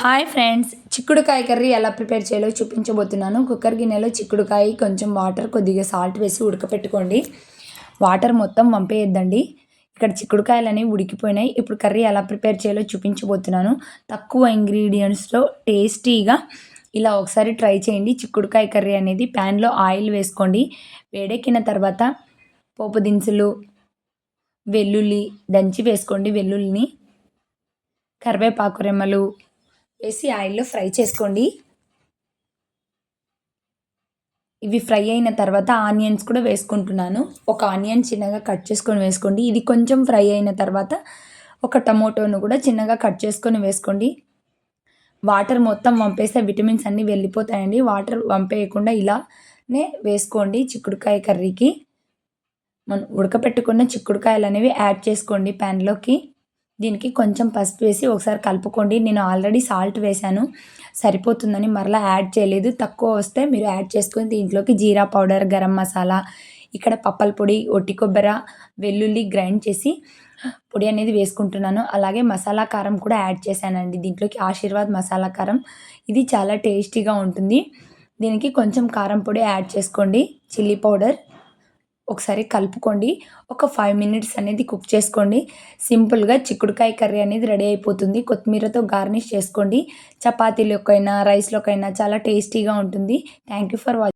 Hi friends చిక్కుడుకాయ curry ఎలా prepare చేయాలో చూపించబోతున్నాను. కుక్కర్ గిన్నెలో చిక్కుడుకాయ కొంచెం వాటర్ కొద్దిగా సాల్ట్ వేసి ఉడకపెట్టుకోండి. వాటర్ మొత్తం వంపేయద్దండి. ఇక్కడ చిక్కుడుకాయలు అనేవి ఉడికిపోయినాయి. ఇప్పుడు కర్రీ ఎలా ప్రిపేర్ చేయాలో చూపించబోతున్నాను. తక్కువ ఇంగ్రీడియంట్స్లో టేస్టీగా ఇలా ఒకసారి ట్రై చేయండి. చిక్కుడుకాయ కర్రీ అనేది ప్యాన్లో ఆయిల్ వేసుకోండి. వేడెక్కిన తర్వాత పోపు దినుసులు వెల్లుల్లి దంచి వేసుకోండి. వెల్లుల్లిని కరివేపాకు రెమ్మలు వేసి ఆయిల్లో ఫ్రై చేసుకోండి. ఇవి ఫ్రై అయిన తర్వాత ఆనియన్స్ కూడా వేసుకుంటున్నాను. ఒక ఆనియన్ చిన్నగా కట్ చేసుకొని వేసుకోండి. ఇది కొంచెం ఫ్రై అయిన తర్వాత ఒక టమోటోను కూడా చిన్నగా కట్ చేసుకొని వేసుకోండి. వాటర్ మొత్తం వంపేస్తే విటమిన్స్ అన్నీ వెళ్ళిపోతాయండి. వాటర్ వంపేయకుండా ఇలానే వేసుకోండి చిక్కుడుకాయ కర్రీకి. మనం ఉడకపెట్టుకున్న చిక్కుడుకాయలు అనేవి యాడ్ చేసుకోండి ప్యాన్లోకి. దీనికి కొంచెం పసుపు వేసి ఒకసారి కలుపుకోండి. నేను ఆల్రెడీ సాల్ట్ వేశాను. సరిపోతుందని మరలా యాడ్ చేయలేదు. తక్కువ వస్తే మీరు యాడ్ చేసుకొని దీంట్లోకి జీరా పౌడర్ గరం మసాలా ఇక్కడ పప్పల పొడి ఒట్టి కొబ్బరి వెల్లుల్లి గ్రైండ్ చేసి పొడి అనేది వేసుకుంటున్నాను. అలాగే మసాలా కారం కూడా యాడ్ చేశానండి. దీంట్లోకి ఆశీర్వాద్ మసాలా కారం. ఇది చాలా టేస్టీగా ఉంటుంది. దీనికి కొంచెం కారం పొడి యాడ్ చేసుకోండి. Chilli powder. ఒకసారి కలుపుకోండి. ఒక ఫైవ్ మినిట్స్ అనేది కుక్ చేసుకోండి. సింపుల్గా చిక్కుడుకాయ కర్రీ అనేది రెడీ అయిపోతుంది. కొత్తిమీరతో గార్నిష్ చేసుకోండి. చపాతీలోకైనా రైస్లోకైనా చాలా టేస్టీగా ఉంటుంది. Thank you for watching